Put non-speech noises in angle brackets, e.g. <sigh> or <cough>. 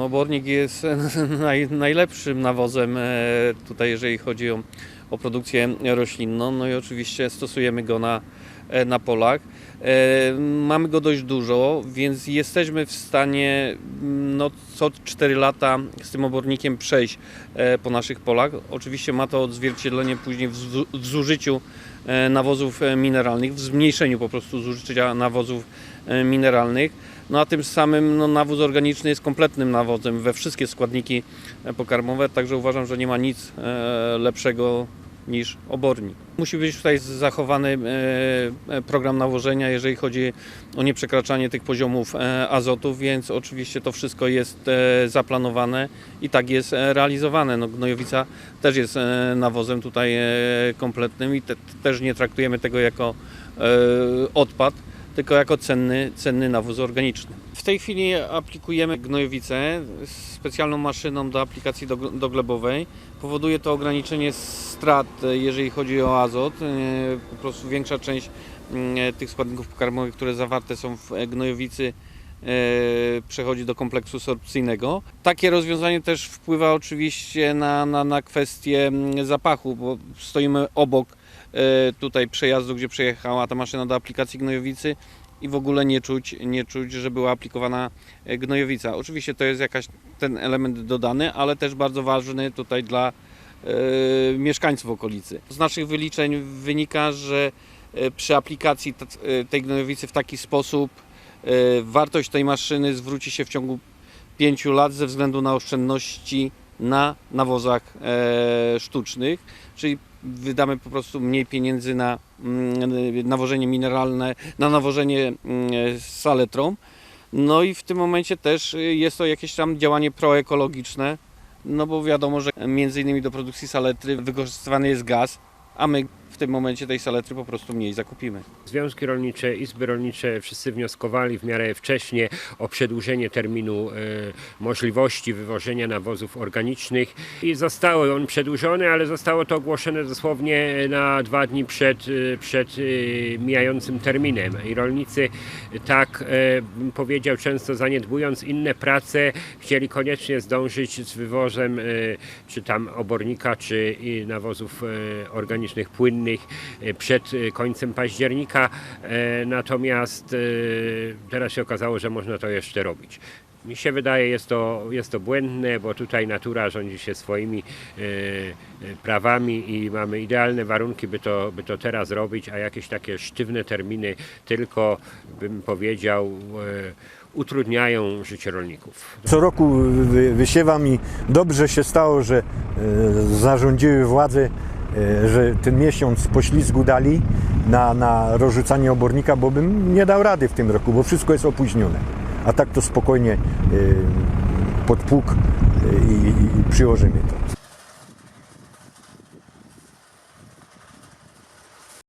Obornik jest <laughs> naj, najlepszym nawozem e, tutaj, jeżeli chodzi o, o produkcję roślinną. No i oczywiście stosujemy go na, na polach. E, Mamy go dość dużo, więc jesteśmy w stanie mm, no, co 4 lata z tym obornikiem przejść e, po naszych polach. Oczywiście ma to odzwierciedlenie później w, zu- w zużyciu e, nawozów e, mineralnych, w zmniejszeniu po prostu zużycia nawozów e, mineralnych. No a tym samym no, nawóz organiczny jest kompletnym nawozem we wszystkie składniki e, pokarmowe, także uważam, że nie ma nic e, lepszego niż obornik. Musi być tutaj zachowany e, e, program nawożenia, jeżeli chodzi o nieprzekraczanie tych poziomów e, azotu, więc oczywiście to wszystko jest zaplanowane i tak jest realizowane. No, gnojowica też jest nawozem tutaj kompletnym i te, też nie traktujemy tego jako odpad, tylko jako cenny, cenny nawóz organiczny. W tej chwili aplikujemy gnojowicę specjalną maszyną do aplikacji do, doglebowej. Powoduje to ograniczenie strat, e, jeżeli chodzi o azot. E, Po prostu większa część mm, tych składników pokarmowych, które zawarte są w e, gnojowicy, e, przechodzi do kompleksu sorpcyjnego. Takie rozwiązanie też wpływa oczywiście na, na, na kwestię mm, zapachu, bo stoimy obok e, tutaj przejazdu, gdzie przejechała ta maszyna do aplikacji gnojowicy i w ogóle nie czuć, nie czuć, że była aplikowana e, gnojowica. Oczywiście to jest jakaś ten element dodany, ale też bardzo ważny tutaj dla e, mieszkańców okolicy. Z naszych wyliczeń wynika, że e, przy aplikacji e, tej gnojowicy w taki sposób e, wartość tej maszyny zwróci się w ciągu 5 lat ze względu na oszczędności na nawozach e, sztucznych, czyli wydamy po prostu mniej pieniędzy na mm, nawożenie mineralne, na nawożenie mm, z saletrą. No i w tym momencie też jest to jakieś tam działanie proekologiczne, no bo wiadomo, że między innymi do produkcji saletry wykorzystywany jest gaz, a my w tym momencie tej saletry po prostu mniej zakupimy. Związki rolnicze, izby rolnicze wszyscy wnioskowali w miarę wcześnie o przedłużenie terminu e, możliwości wywożenia nawozów organicznych i został on przedłużony, ale zostało to ogłoszone dosłownie na dwa dni przed, e, przed e, mijającym terminem. I rolnicy tak e, powiedział często zaniedbując inne prace chcieli koniecznie zdążyć z wywozem e, czy tam obornika, czy nawozów e, organicznych płynnych e, przed e, końcem października. E, Natomiast teraz się okazało, że można to jeszcze robić. Mi się wydaje, jest to, jest to błędne, bo tutaj natura rządzi się swoimi prawami i mamy idealne warunki, by to, by to teraz robić, a jakieś takie sztywne terminy tylko, bym powiedział, utrudniają życie rolników. Co roku wy- wysiewam i dobrze się stało, że e, zarządziły władze, że ten miesiąc poślizgu dali na, na rozrzucanie obornika, bo bym nie dał rady w tym roku, bo wszystko jest opóźnione. A tak to spokojnie e, pod pług e, i, i przyłożymy to.